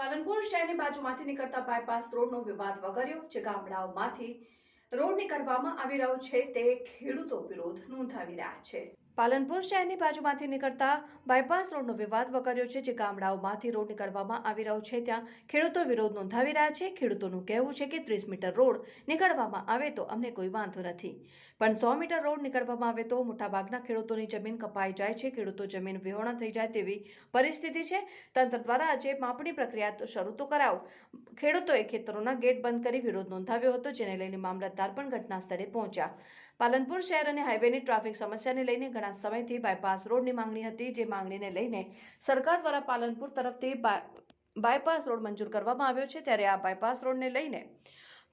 પાલનપુર શહેરની બાજુમાંથી નીકળતા બાયપાસ રોડનો વિવાદ વગર્યો, જે ગામડાઓમાંથી રોડ નીકળવામાં આવી રહ્યો છે, તે ખેડૂતો વિરોધ નોંધાવી રહ્યા છે. પાલનપુર શહેરની બાજુમાંથી નીકળતા બાયપાસ રોડનો વિવાદ વકર્યો છે, જે ગામડાઓમાંથી રોડ નીકળવામાં આવી રહ્યો છે. ત્યાં ખેડૂતો વિરોધ નોંધાવી રહ્યા છે. ખેડૂતોનું કહેવું છે કે ત્રીસ મીટર રોડ નીકળવામાં આવે તો અમને કોઈ વાંધો નથી. પણ સો મીટર રોડ નીકળવામાં આવે તો મોટાભાગના ખેડૂતોની જમીન કપાઈ જાય છે. ખેડૂતો જમીન વિહોણા થઈ જાય તેવી પરિસ્થિતિ છે. તંત્ર દ્વારા આજે માપણી પ્રક્રિયા તો શરૂ તો કરાવ. ખેડૂતોએ ખેતરોના ગેટ બંધ કરી વિરોધ નોંધાવ્યો હતો, જેને લઈને મામલતદાર પણ ઘટના સ્થળે પહોંચ્યા. પાલનપુર શહેર અને હાઈવેની ટ્રાફિક સમસ્યાને લઈને ઘણા સમયથી બાયપાસ રોડની માંગણી હતી, જે માંગણીને લઈને સરકાર દ્વારા પાલનપુર તરફથી બાયપાસ રોડ મંજૂર કરવામાં આવ્યો છે. ત્યારે આ બાયપાસ રોડને લઈને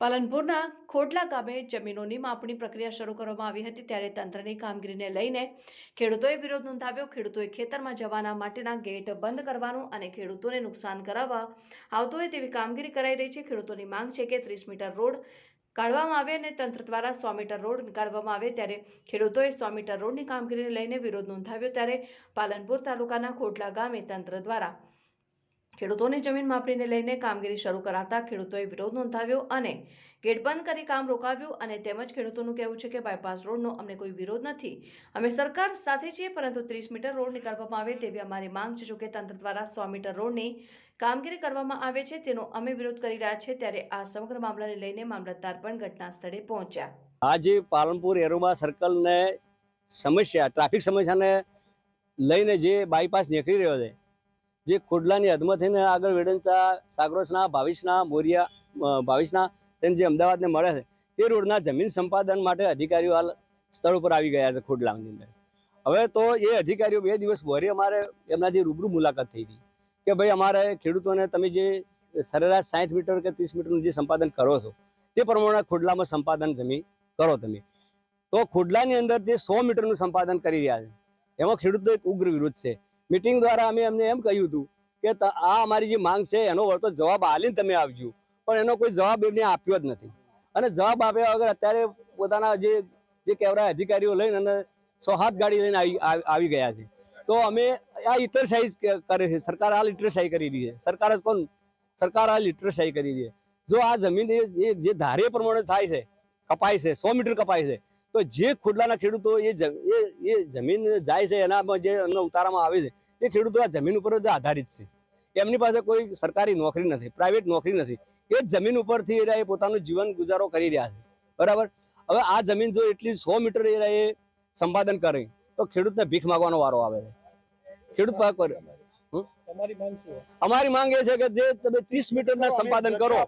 પાલનપુરના ખોડલા ગામે જમીનોની માપણી પ્રક્રિયા શરૂ કરવામાં આવી હતી. ત્યારે તંત્રની કામગીરીને લઈને ખેડૂતોએ વિરોધ નોંધાવ્યો. ખેડૂતોએ ખેતરમાં જવાના માટેના ગેટ બંધ કરવાનું અને ખેડૂતોને નુકસાન કરાવવા આવતું હોય તેવી કામગીરી કરાઈ રહી છે. ખેડૂતોની માંગ છે કે ત્રીસ મીટર રોડ કાઢવામાં આવે અને તંત્ર દ્વારા સો મીટર રોડ કાઢવામાં આવે ત્યારે ખેડૂતોએ સો મીટર રોડની કામગીરીને લઈને વિરોધ નોંધાવ્યો ત્યારે પાલનપુર તાલુકાના ખોટલા ગામે તંત્ર દ્વારા ખેડૂતોની જમીન માપણીને લઈને કામગીરી શરૂ કરાતા ખેડૂતોએ વિરોધ નોંધાવ્યો અને ગેટ બંધ કરી કામ રોકાવ્યું અને તેમજ ખેડૂતોનું કહેવું છે કે બાયપાસ રોડનો અમને કોઈ વિરોધ નથી. અમે સરકાર સાથે છીએ, પરંતુ ત્રીસ મીટર રોડ નીકળવામાં આવે તેવી અમારી માંગ છે. જોકે તંત્ર દ્વારા સો મીટર રોડની કામગીરી કરવામાં આવે છે, તેનો અમે વિરોધ કરી રહ્યા છે ત્યારે આ સમગ્ર મામલાને લઈને મામલતદાર પણ ઘટના સ્થળે પહોંચ્યા. આજે પાલનપુર એરોમા સર્કલને સમસ્યા ટ્રાફિક સમસ્યાને લઈને જે બાયપાસ નીકળી રહ્યો છે જે ખોડલાની હદમાં થઈને આગળ વેડંચા સાગરોસના, ભાવિશના, મોરિયા ભાવિશના તેને જે અમદાવાદને મળે છે, તે રોડના જમીન સંપાદન માટે અધિકારીઓ હાલ સ્થળ ઉપર આવી ગયા છે ખોડલાની અંદર. હવે તો એ અધિકારીઓ બે દિવસ ભરી અમારે એમના જે રૂબરૂ મુલાકાત થઈ હતી કે ભાઈ અમારે ખેડૂતોને તમે જે સરેરાશ સાઠ મીટર કે ત્રીસ મીટરનું જે સંપાદન કરો છો, તે પ્રમાણે ખોડલામાં સંપાદન જમીન કરો તમે. તો ખોડલાની અંદર જે સો મીટરનું સંપાદન કરી રહ્યા છે, એમાં ખેડૂતો એક ઉગ્ર વિરોધ છે. મિટિંગ દ્વારા અમે એમને એમ કહ્યું હતું કે આ અમારી જે માંગ છે, એનો વળતો જવાબ આલીને તમે આવજો. પણ એનો કોઈ જવાબ એમને આપ્યો જ નથી. અને જવાબ આપ્યા વગર અત્યારે પોતાના જે જે કેવરા અધિકારીઓ લઈને અને સો હાથ ગાડી લઈને આવી ગયા છે. તો અમે આ ઇન્ટરસાઇઝ કરે છે. સરકાર આ ઇન્ટરસાઇઝ કરી રહી છે. સરકાર જ કોણ? સરકાર આ ઇન્ટરસાઇઝ કરી રહી છે. જો આ જમીન એ જે ધારે પ્રમાણે થાય છે, કપાય છે, સો મીટર કપાય છે, તો જે ખોડલાના ખેડૂતો એ એ જમીન જાય છે, એનામાં જે એમના ઉતારામાં આવે છે એ ખેડૂતો આ જમીન ઉપર જ આધારિત છે. એમની પાસે કોઈ સરકારી નોકરી નથી પ્રાઇવેટ નોકરી નથી. એ જમીન ઉપરથી એ પોતાનું જીવન ગુજારો કરી રહ્યા છે. બરાબર? હવે આ જમીન જો એટલી સો મીટર એ એ સંપાદન કરે તો ખેડૂતને ભીખ માગવાનો વારો આવે છે. ખેડૂત અમારી માંગ એ છે કે જે તમે ત્રીસ મીટર ના સંપાદન કરો.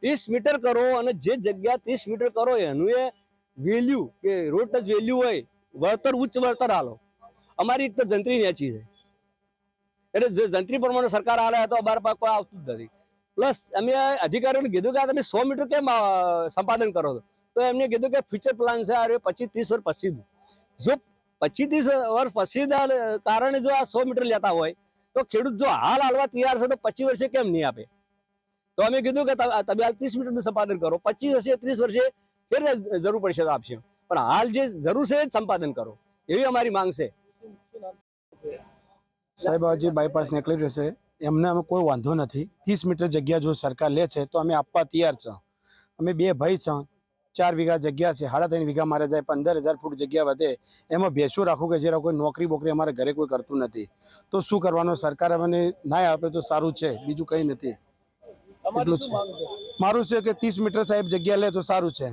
ત્રીસ મીટર કરો અને જે જગ્યા ત્રીસ મીટર કરો એનું એ વેલ્યુ કે રોડ વેલ્યુ હોય વળતર ઉચ્ચ વળતર હાલો અમારી એક તો જંત્રી નેચી છે. એટલે જે જંત્રી પ્રમાણે સરકાર આવે તો અમારા પાસે કોઈ આવતું જ નથી. પ્લસ અમે અધિકારીઓને કીધું કે તમે સો મીટર કેમ સંપાદન કરો છો? તો એમને કીધું કે ફ્યુચર પ્લાન છે, આ પચીસ ત્રીસ વર્ષ પછી જો. પચીસ ત્રીસ વર્ષ પછી કારણે જો આ સો મીટર લેતા હોય, તો ખેડૂત જો હાલ હાલવા તૈયાર છે તો પચીસ વર્ષે કેમ નહીં આપે? તો અમે કીધું કે તમે હાલ ત્રીસ મીટરનું સંપાદન કરો. પચીસ વર્ષે ત્રીસ વર્ષે ફેર જરૂર પડશે તો આપશે. પણ હાલ જે જરૂર છે સંપાદન કરો. એવી અમારી માંગ છે. સાહેબ હજી બાયપાસ નીકળી રહ્યો છે એમને અમે કોઈ વાંધો નથી. ત્રીસ મીટર જગ્યા જો સરકાર લે છે તો અમે આપવા તૈયાર છે. અમે બે ભાઈ છે ચાર વીઘા જગ્યા છે સાડા ત્રણ વીઘા મારે જાય પંદર હજાર ફૂટ જગ્યા વધે. એમાં ભેંસો રાખું કે જરા કોઈ નોકરી બોકરી અમારે ઘરે કોઈ કરતું નથી. તો શું કરવાનું? સરકાર અમને ના આપે તો સારું છે બીજું કંઈ નથી. એટલું જ છે. મારું છે કે ત્રીસ મીટર સાહેબ જગ્યા લે તો સારું છે.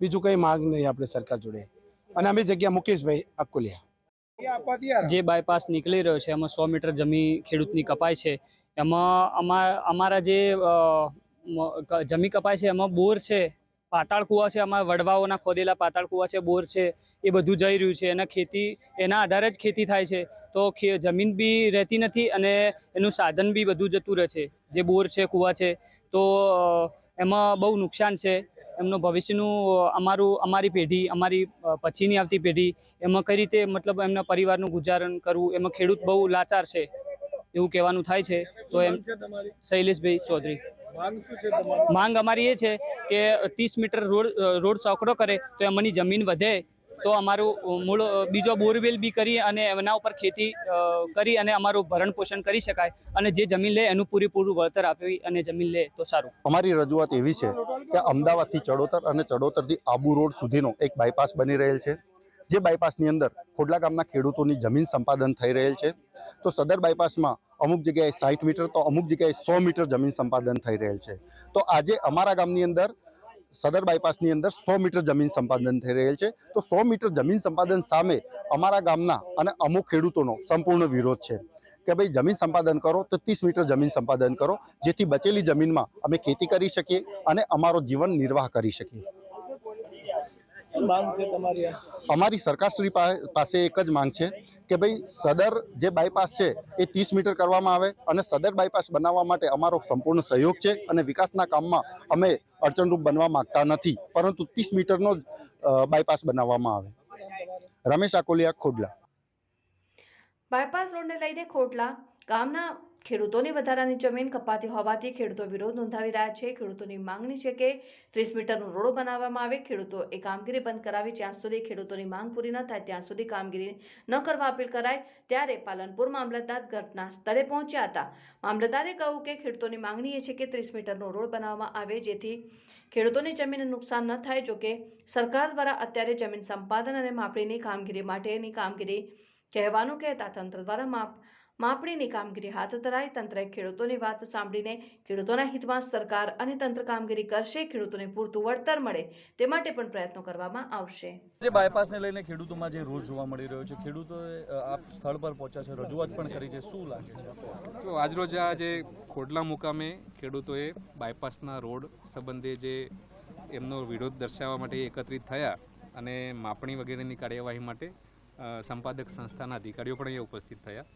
બીજું કંઈ માંગ નહીં આપણે સરકાર જોડે. અને અમે જગ્યા મુકેશભાઈ અકોલિયા જે બાયપાસ નીકળી રહ્યો છે, એમાં સો મીટર જમીન ખેડૂતની કપાય છે. એમાં અમા, અમારા જે જમીન કપાય છે, એમાં બોર છે, પાતાળ કૂવા છે અમારા વડવાઓના ખોદેલા પાતાળ કૂવા છે, બોર છે, એ બધું જઈ રહ્યું છે. એના ખેતી, એના આધારે જ ખેતી થાય છે. તો જમીન બી રહેતી નથી અને એનું સાધન બી બધું જતું રહે છે. જે બોર છે, કૂવા છે, તો એમાં બહુ નુકસાન છે. એમનું ભવિષ્યનું અમારું અમારી પેઢી અમારી પછીની આવતી પેઢી એમાં કઈ રીતે મતલબ એમના પરિવારનું ગુજારણ કરવું એમાં ખેડૂત બહુ લાચાર છે એવું કહેવાનું થાય છે તો એમ શૈલેષભાઈ ચૌધરી. માંગ અમારી એ છે કે ત્રીસ મીટર રોડ રોડ ચોકડો કરે તો એમની જમીન વધે તો અમારું મૂળ બીજો બોરવેલ બી કરી અને એના ઉપર ખેતી કરી અને અમારું ભરણ પોષણ કરી શકાય અને જે જમીન લે એનું પૂરેપૂરું વળતર આપી અને જમીન લે તો સારું. અમારી રજૂઆત એવી છે કે અમદાવાદથી ચડોતર અને ચડોતરથી આબુ રોડ સુધીનો એક બાયપાસ બની રહેલ છે. જે બાયપાસની અંદર ખોડલા ગામના ખેડૂતોની જમીન સંપાદન થઈ રહેલ છે. તો સદર બાયપાસમાં અમુક જગ્યાએ સાઠ મીટર તો અમુક જગ્યાએ સો મીટર જમીન સંપાદન થઈ રહેલ છે. તો આજે અમારા ગામની અંદર સદર બાયપાસની અંદર સો મીટર જમીન સંપાદન થઈ રહેલ છે. તો સો મીટર જમીન સંપાદન સામે અમારા ગામના અને અમુક ખેડૂતોનો સંપૂર્ણ વિરોધ છે કે ભાઈ જમીન સંપાદન કરો તો ત્રીસ મીટર જમીન સંપાદન કરો, જેથી બચેલી જમીનમાં અમે ખેતી કરી શકીએ અને અમારો જીવન નિર્વાહ કરી શકીએ. અમારી સરકારશ્રી શ્રી પાસે એક જ માંગ છે કે ભાઈ સદર જે બાયપાસ છે એ ત્રીસ મીટર કરવામાં આવે અને સદર બાયપાસ બનાવવા માટે અમારો સંપૂર્ણ સહયોગ છે અને વિકાસના કામમાં અમે અડચણરૂપ બનવા માગતા નથી. પરંતુ ત્રીસ મીટરનો જ બાયપાસ બનાવવામાં આવે. રમેશ આકોલિયા, ખોડલા. બાયપાસ રોડને લઈને ખોટલા ગામના ખેડૂતોની વધારાની જમીન કપાતી હોવાથી ખેડૂતો વિરોધ નોંધાવી રહ્યા છે. ખેડૂતોની માંગણી છે કે ત્રીસ મીટરનો રોડો બનાવવામાં આવે. ખેડૂતો એ કામગીરી બંધ કરાવી જ્યાં સુધી ખેડૂતોની માંગ પૂરી ન થાય ત્યાં સુધી કામગીરી ન કરવા અપીલ કરાય ત્યારે પાલનપુર મામલતદાર ઘટના સ્થળે પહોંચ્યા હતા. મામલતદારે કહ્યું કે ખેડૂતોની માંગણી એ છે કે ત્રીસ મીટરનો રોડ બનાવવામાં આવે જેથી ખેડૂતોની જમીનને નુકસાન ન થાય. જોકે સરકાર દ્વારા અત્યારે જમીન સંપાદન અને માપણીની કામગીરી માટેની કામગીરી કહેવાનું કહેતા તંત્ર દ્વારા માપ માપણીની કામગીરી હાથ ધરાઈ તંત્રએ ખેડૂતોની વાત સાંભળીને ખેડૂતોના હિતમાં સરકાર અને તંત્ર કામગીરી કરશે ખેડૂતોને પૂરતું વળતર મળે તે માટે પણ પ્રયત્નો કરવામાં આવશે. જે બાયપાસને લઈને ખેડૂતોમાં જે રોષ જોવા મળી રહ્યો છે ખેડૂતોએ આ સ્થળ પર પહોંચ્યા છે રજૂઆત પણ કરી છે શું લાગે છે? તો આજરોજ આ જે ખોડલા મુકામે ખેડૂતોએ બાયપાસના રોડ સંબંધે જે એમનો વિરોધ દર્શાવવા માટે એકત્રિત થયા અને માપણી વગેરેની કાર્યવાહી માટે સંપાદક સંસ્થાના અધિકારીઓ પણ અહીંયા ઉપસ્થિત થયા.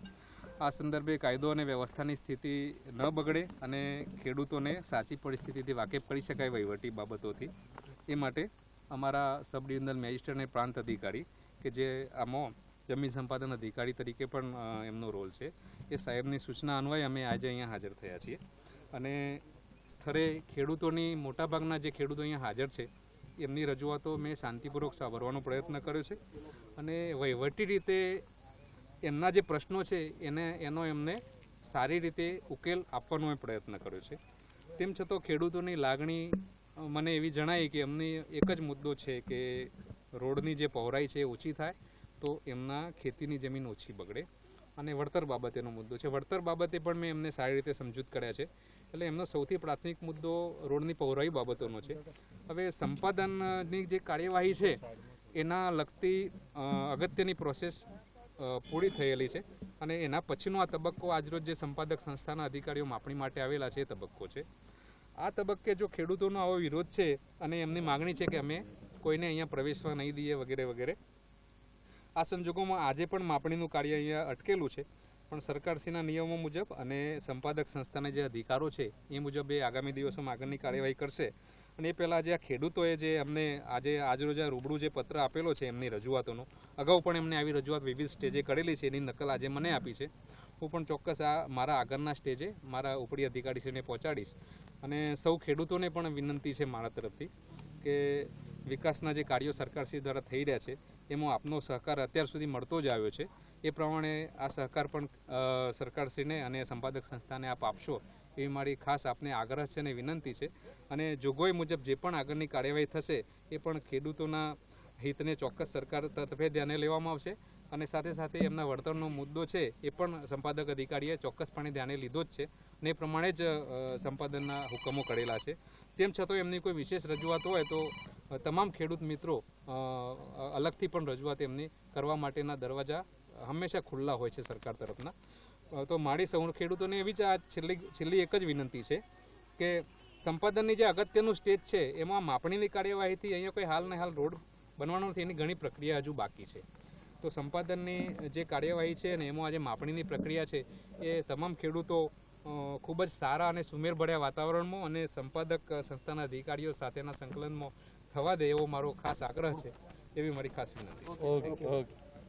આ સંદર્ભે કાયદો અને વ્યવસ્થાની સ્થિતિ ન બગડે અને ખેડૂતોને સાચી પરિસ્થિતિથી વાકેફ કરી શકાય વહીવટી બાબતોથી. એ માટે અમારા સબ ડિવિઝનલ મેજિસ્ટ્રેટ અને પ્રાંત અધિકારી કે જે આમાં જમીન સંપાદન અધિકારી તરીકે પણ એમનો રોલ છે, એ સાહેબની સૂચના અન્વયે અમે આજે અહીંયા હાજર થયા છીએ. અને સ્થળે ખેડૂતોની મોટાભાગના જે ખેડૂતો અહીંયા હાજર છે, એમની રજૂઆતો મેં શાંતિપૂર્વક સાંભળવાનો પ્રયત્ન કર્યો છે. અને વહીવટી રીતે એમના જે પ્રશ્નો છે, એને, એનો એમને સારી રીતે ઉકેલ આપવાનો પ્રયત્ન કર્યો છે. તેમ છતાં ખેડૂતોની લાગણી મને એવી જણાય કે એમની એક જ મુદ્દો છે કે રોડની જે પહોળાઈ છે એ ઓછી થાય તો એમના ખેતીની જમીન ઓછી બગડે. અને વળતર બાબતેનો મુદ્દો છે. વળતર બાબતે પણ મેં એમને સારી રીતે સમજૂત કર્યા છે. એટલે એમનો સૌથી પ્રાથમિક મુદ્દો રોડની પહોળાઈ બાબતોનો છે. હવે સંપાદનની જે કાર્યવાહી છે, એના લગતી અગત્યની પ્રોસેસ પૂરી થયેલી છે. અને એના પછીનો આ તબક્કો આજરોજ જે સંપાદક સંસ્થાના અધિકારીઓ માપણી માટે આવેલા છે એ તબક્કો છે. આ તબક્કે જો ખેડૂતોનો આવો વિરોધ છે અને એમની માગણી છે કે અમે કોઈને અહીંયા પ્રવેશવા નહીં દઈએ વગેરે વગેરે, આ સંજોગોમાં આજે પણ માપણીનું કાર્ય અહીંયા અટકેલું છે. પણ સરકારશ્રીના નિયમો મુજબ અને સંપાદક સંસ્થાના જે અધિકારો છે એ મુજબ એ આગામી દિવસોમાં આગળની કાર્યવાહી કરશે. અને એ પહેલાં જે આ ખેડૂતોએ જે અમને આજે આજરોજ આ રૂબરૂ જે પત્ર આપેલો છે એમની રજૂઆતોનો, અગાઉ પણ એમને આવી રજૂઆત વિવિધ સ્ટેજે કરેલી છે, એની નકલ આજે મને આપી છે. હું પણ ચોક્કસ આ મારા આગળના સ્ટેજે મારા ઉપરી અધિકારીશ્રીને પહોંચાડીશ અને સૌ ખેડૂતોને પણ વિનંતી છે મારા તરફથી કે વિકાસના જે કાર્યો સરકારશ્રી દ્વારા થઈ રહ્યા છે, એમાં આપનો સહકાર અત્યાર સુધી મળતો જ આવ્યો છે. એ પ્રમાણે આ સહકાર પણ સરકારશ્રીને અને સંપાદક સંસ્થાને આપ આપશો એવી મારી ખાસ આપને આગ્રહ છે અને વિનંતી છે. અને જોગવાઈ મુજબ જે પણ આગળની કાર્યવાહી થશે, એ પણ ખેડૂતોના હિતને ચોક્કસ સરકાર તરફે ધ્યાને લેવામાં આવશે. અને સાથે સાથે એમના વળતરનો મુદ્દો છે, એ પણ સંપાદક અધિકારીએ ચોક્કસપણે ધ્યાને લીધો જ છે. અને એ પ્રમાણે જ સંપાદનના હુકમો કરેલા છે. તેમ છતાં એમની કોઈ વિશેષ રજૂઆત હોય તો તમામ ખેડૂત મિત્રો અલગથી પણ રજૂઆત એમની કરવા માટેના દરવાજા હંમેશા ખુલ્લા હોય છે સરકાર તરફના. તો મારી સૌ ખેડૂતોને એવી જ આ છેલ્લી છેલ્લી એક જ વિનંતી છે કે સંપાદનની જે અગત્યનું સ્ટેજ છે, એમાં માપણીની કાર્યવાહીથી અહીંયા કોઈ હાલ ને હાલ રોડ બનવાનો નથી, એની ઘણી પ્રક્રિયા હજુ બાકી છે. તો સંપાદનની જે કાર્યવાહી છે ને એમાં આજે માપણીની પ્રક્રિયા છે, એ તમામ ખેડૂતો ખૂબ જ સારા અને સુમેરભર્યા વાતાવરણમાં અને સંપાદક સંસ્થાના અધિકારીઓ સાથેના સંકલનમાં થવા દે એવો મારો ખાસ આગ્રહ છે, એવી મારી ખાસ વિનંતી ઓકે ઓકે